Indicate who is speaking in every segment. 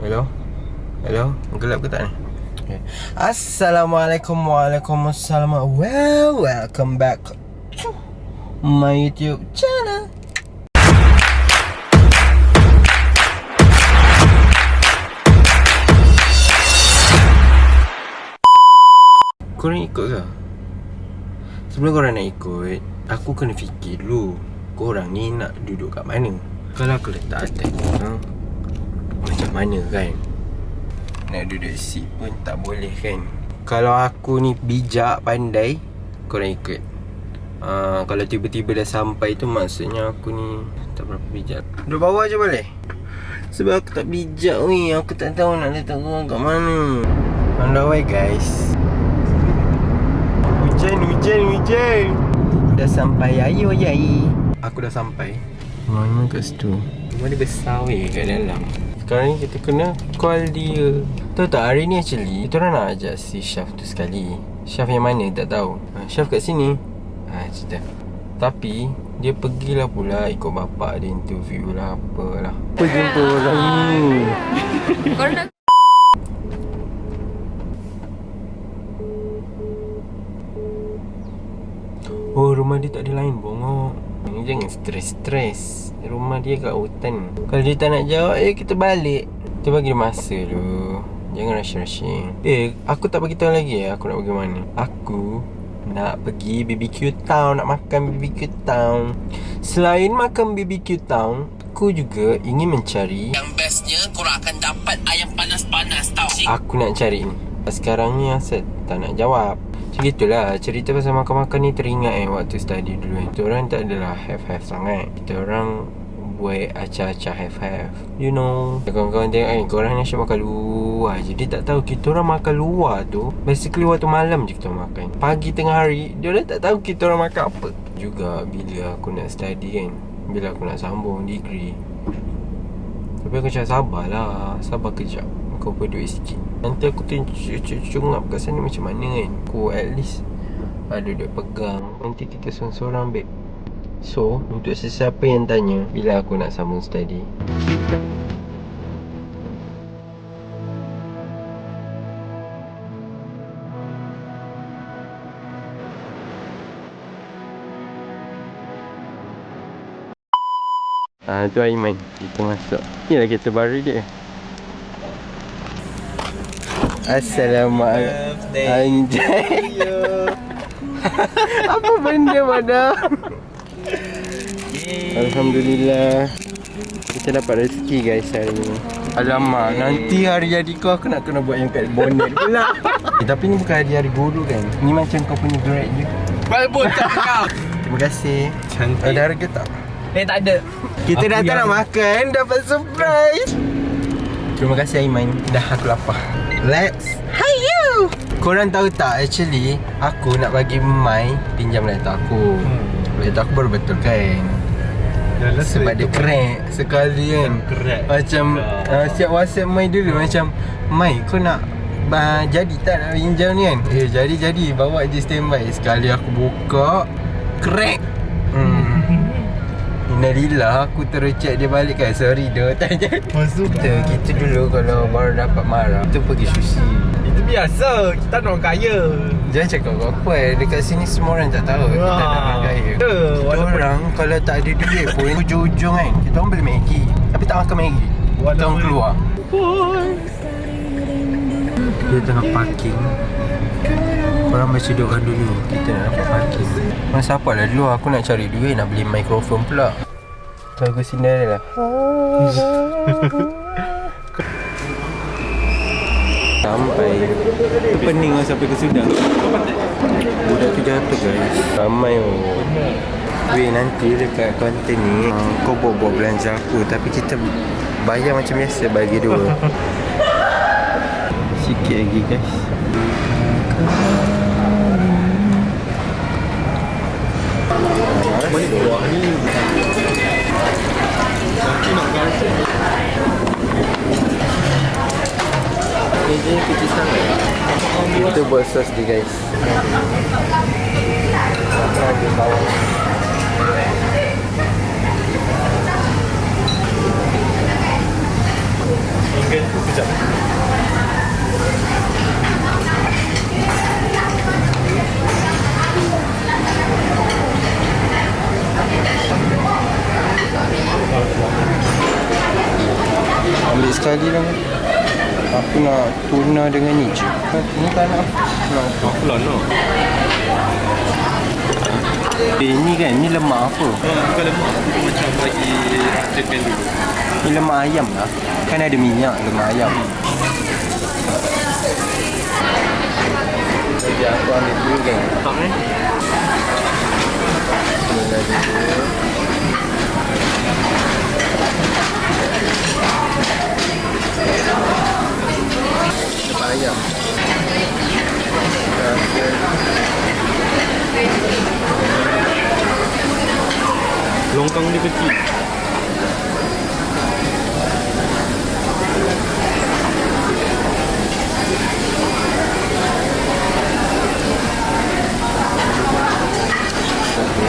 Speaker 1: Hello? Hello? Gelap ke tak ni? Okay. Assalamualaikum Waalaikumsalam Well, welcome back to my YouTube channel Korang ikut ke? Sebelum korang nak ikut Aku kena fikir dulu Korang ni nak duduk kat mana Kalau aku letak atas korang mana kan? Nak duduk seat pun tak boleh kan? Kalau aku ni bijak pandai Korang ikut. Uh, Kalau tiba-tiba dah sampai tu Maksudnya aku ni Tak berapa bijak. Duduk bawah je boleh? Sebab aku tak bijak ni Aku tak tahu nak letak korang kat mana. On the way guys. Hujan, hujan, hujan. Dah sampai ayo yai Aku dah sampai. Mana kat situ? Rumah dia besar weh kat dalam Sekarang ni kita kena call dia. Tahu tak hari ni actually Kita orang nak ajak si Syaf tu sekali. Syaf yang mana tak tahu. Ha, Syaf kat sini. Ha, cerita. Tapi dia pergilah pula ikut bapak dia interview lah apalah. Apa jumpa orang ni.
Speaker 2: Korang nak
Speaker 1: Oh rumah dia tak ada lain Ni jangan stres-stres. Rumah dia kat hutan. Kalau dia tak nak jawab Eh kita balik. Kita bagi dia masa dulu Jangan rushing-rushing. Eh aku tak bagi tahu lagi eh Aku nak pergi mana. Aku nak pergi BBQ Town Nak makan BBQ Town. Selain makan BBQ Town Aku juga ingin mencari
Speaker 3: Yang bestnya korang akan dapat ayam panas-panas tau.
Speaker 1: Aku nak cari ni. Sekarang ni Aset tak nak jawab Macam itulah Cerita pasal makan-makan ni teringat eh Waktu study dulu Kita orang tak adalah have-have sangat. Kita orang Buat acah-acah have-have. You know. Kawan-kawan tengok eh Korang ni asyik makan luar Jadi tak tahu Kita orang makan luar tu. Basically waktu malam je kita makan. Pagi tengah hari Dia orang tak tahu kita orang makan apa Juga bila aku nak study kan. Bila aku nak sambung degree. Tapi aku cakap sabarlah. Sabar kejap Kau berduit sikit. Nanti aku tunjuk-cungap kat sana macam mana kan. Aku at least Ada duit pegang. Nanti kita seorang-seorang babe So Untuk sesiapa yang tanya Bila aku nak sambung study? Ah tu Aiman. Kita masuk. Ni lah kereta baru dia Assalamualaikum. Anjay Apa benda madam Alhamdulillah. Kita dapat rezeki guys hari ni. Alamak Nanti hari jadi kau Aku nak kena buat yang kat bonnet pula. Eh, Tapi ni bukan hari-hari guru kan? Ni macam kau punya grad je.
Speaker 3: Balbon tak kau.
Speaker 1: Terima kasih.
Speaker 3: Cantik.
Speaker 1: Ada harga tak?
Speaker 3: Eh tak ada.
Speaker 1: Kita datang nak makan Dapat surprise. Terima kasih Aiman. Dah aku lapar Let's. Hi you. Korang tahu tak Actually Aku nak bagi Mai Pinjam laptop aku. Hmm. Laptop aku baru betul kan? Sebab dia crack Sekali kan?
Speaker 4: Crack.
Speaker 1: Macam uh, Siap whatsapp Mai dulu Macam Mai kau nak uh, Jadi tak nak pinjam ni kan? Eh jadi jadi Bawa je standby. Sekali aku buka Crack. Innalillah Aku terus check dia balik kan. Sorry dah Tak jadi
Speaker 4: Masuk.
Speaker 1: Kita, kita dulu kalau baru dapat marah Kita pergi sushi.
Speaker 4: Itu biasa. Kita nak orang kaya.
Speaker 1: Jangan cakap apa eh. Dekat sini semua orang tak tahu. Kita
Speaker 4: Wah.
Speaker 1: nak orang kaya.
Speaker 4: Ya,
Speaker 1: Kita
Speaker 4: walaupun-
Speaker 1: orang kalau tak ada duit pun Ujung-ujung kan Kita orang beli Maggi. Tapi tak makan Maggi. Kita orang keluar. Kita tengah parking. Korang baca doa dulu. Kita nak dapat parking. Masa apa lah dulu Aku nak cari duit Nak beli mikrofon pula Lagu Cinderella Sampai
Speaker 4: Pening lah sampai ke Sudan
Speaker 1: Budak tu jatuh guys. Ramai oh. Weh nanti dekat konten ni uh, Kau buat-buat belanja aku Tapi kita bayar macam biasa bagi dua. Sikit lagi guys buat sos dia guys. Ambil sekali lah Aku nak tuna dengan ni je Ni tak nak Nak
Speaker 4: Aku lah no.
Speaker 1: Eh ni kan Ni lemak apa
Speaker 4: Oh, bukan lemak. Aku macam bagi rasakan dulu.
Speaker 1: Ni lemak ayam lah Kan ada minyak lemak ayam Jadi aku ambil dulu kan
Speaker 4: Tak eh?
Speaker 1: Mula dulu Lemak ayam
Speaker 4: Longkang dia kecil. Ya,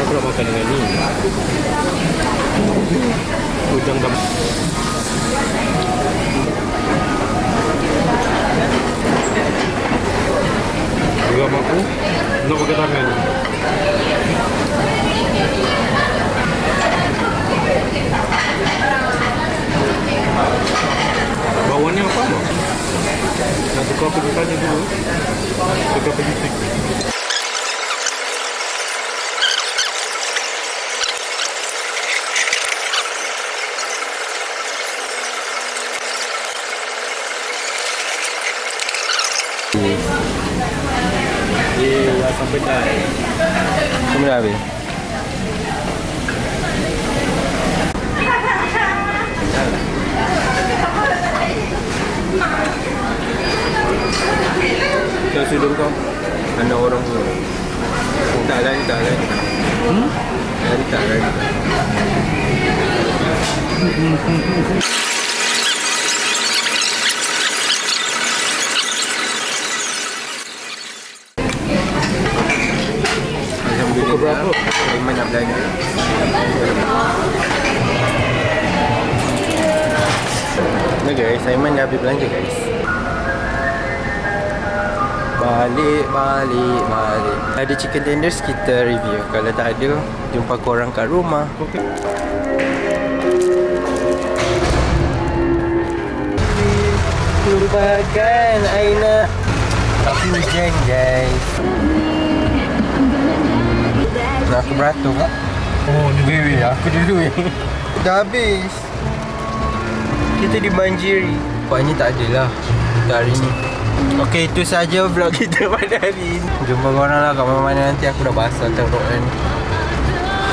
Speaker 4: aku nak makan dengan ni. Udang dam. Juga aku nak pakai tangan. Bawahnya apa? Nak tukar pergi tanya dulu. Tukar pergi tik. Eh, asam pedai.
Speaker 1: Semua dah habis Kau sudut kau Anak orang tu Tak lah ni tak lah ni Hmm? Ni tak lah ni
Speaker 4: Pukul berapa?
Speaker 1: Aiman nak belanja Nah guys, Aiman dah habis belanja guys Balik, balik, balik. Ada chicken tenders kita review. Kalau tak ada, jumpa korang kat rumah.
Speaker 4: Okay.
Speaker 1: Lupakan Aina. Tapi hujan guys. Nak aku beratur kak? Oh ni Weh weh aku dulu weh Dah habis. Kita dibanjiri. Pak ni tak adalah. Untuk hari ni Okay itu saja vlog kita pada hari ini. Jumpa korang lah kat mana-mana nanti. Aku dah basah teruk kan.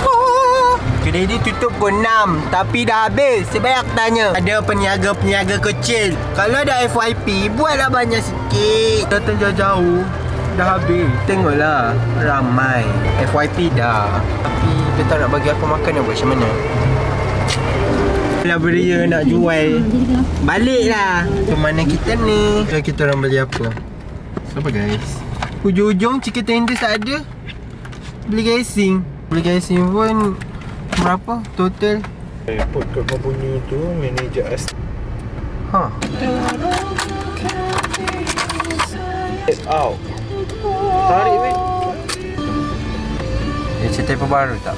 Speaker 1: Kedai ni tutup pukul 6 Tapi dah habis. Sebab aku tanya. Ada peniaga-peniaga kecil. Kalau ada FYP Buatlah banyak sikit. Datang jauh-jauh Dah habis. Tengoklah. Ramai. FYP dah. Tapi Dia tak nak bagi aku makan Nak buat macam mana Lah beria nak jual Balik lah Ke mana kita ni? So kita orang beli apa? Apa guys? Hujung-hujung chicken tenders tak ada. Beli gasing Beli gasing pun Berapa total?
Speaker 4: Eh, put kat kau punya tu manager as
Speaker 1: Ha.
Speaker 4: Get out. Tarik weh.
Speaker 1: Dia cerita apa baru tak?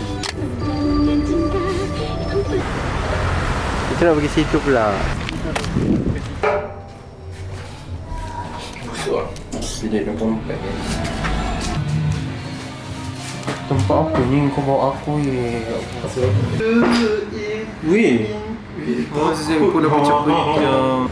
Speaker 1: Kita nak pergi situ pula. Busuk lah kompak Tempat apa ni? Kau bawa aku ye? Weh. Masa saya pun dah macam pejam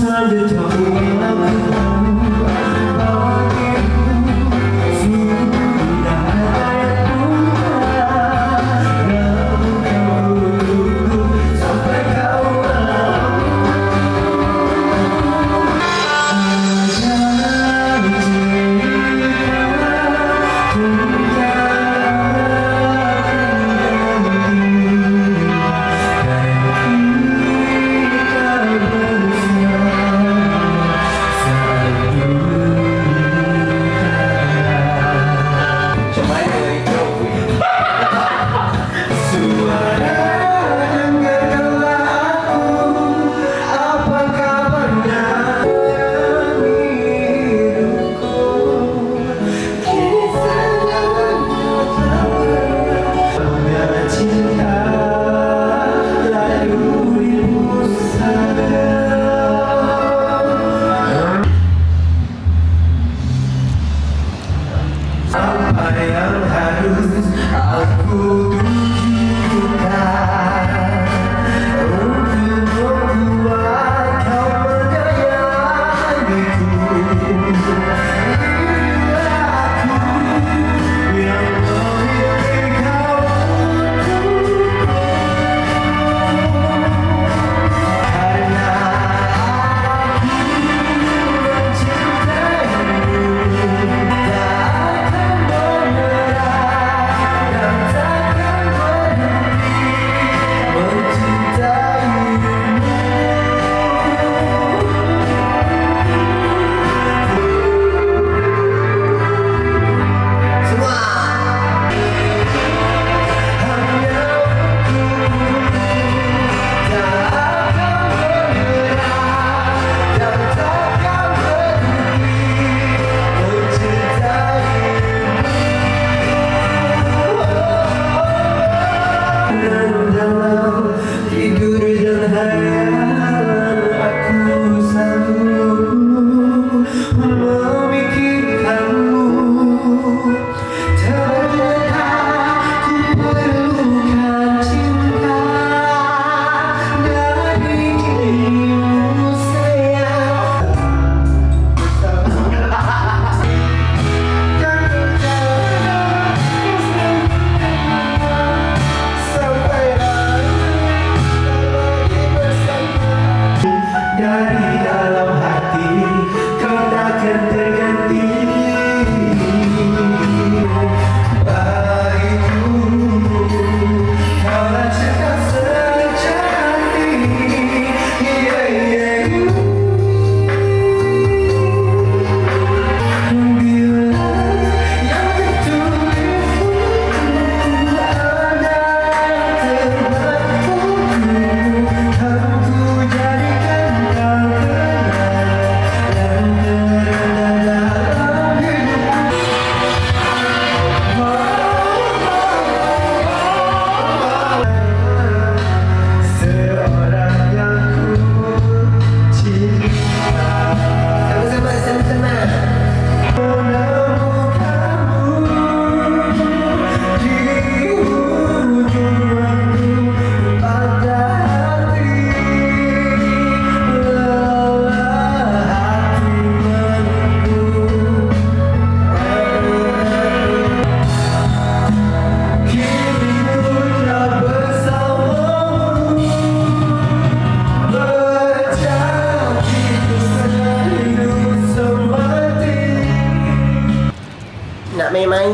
Speaker 1: 사람들 다 보이나 그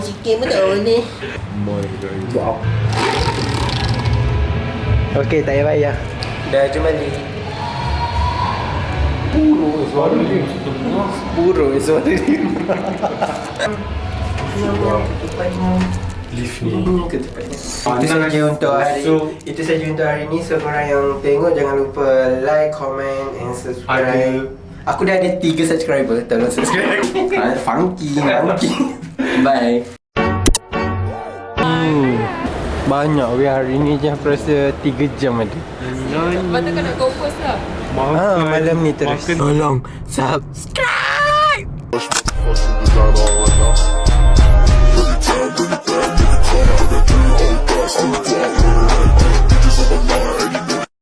Speaker 1: chicken pun tak boleh ni. Boy.
Speaker 4: Wow.
Speaker 5: Okey, tak payah bayar. Dah cuma ni.
Speaker 4: Ah, Puro suara ni.
Speaker 5: Puro suara ni.
Speaker 4: Lift ni.
Speaker 5: Itu saja untuk hari
Speaker 4: so,
Speaker 5: Itu saja untuk hari ni. So, korang yang tengok jangan lupa like, comment and subscribe.
Speaker 4: Ada.
Speaker 5: Aku dah ada 3 subscriber. Tolong subscribe. funky, funky. Bye. Banyak weh hari ni je aku rasa 3 jam ada.
Speaker 6: Lepas tu kau nak lah.
Speaker 5: Ha, Malam ni terus.
Speaker 4: Makan.
Speaker 5: Tolong subscribe!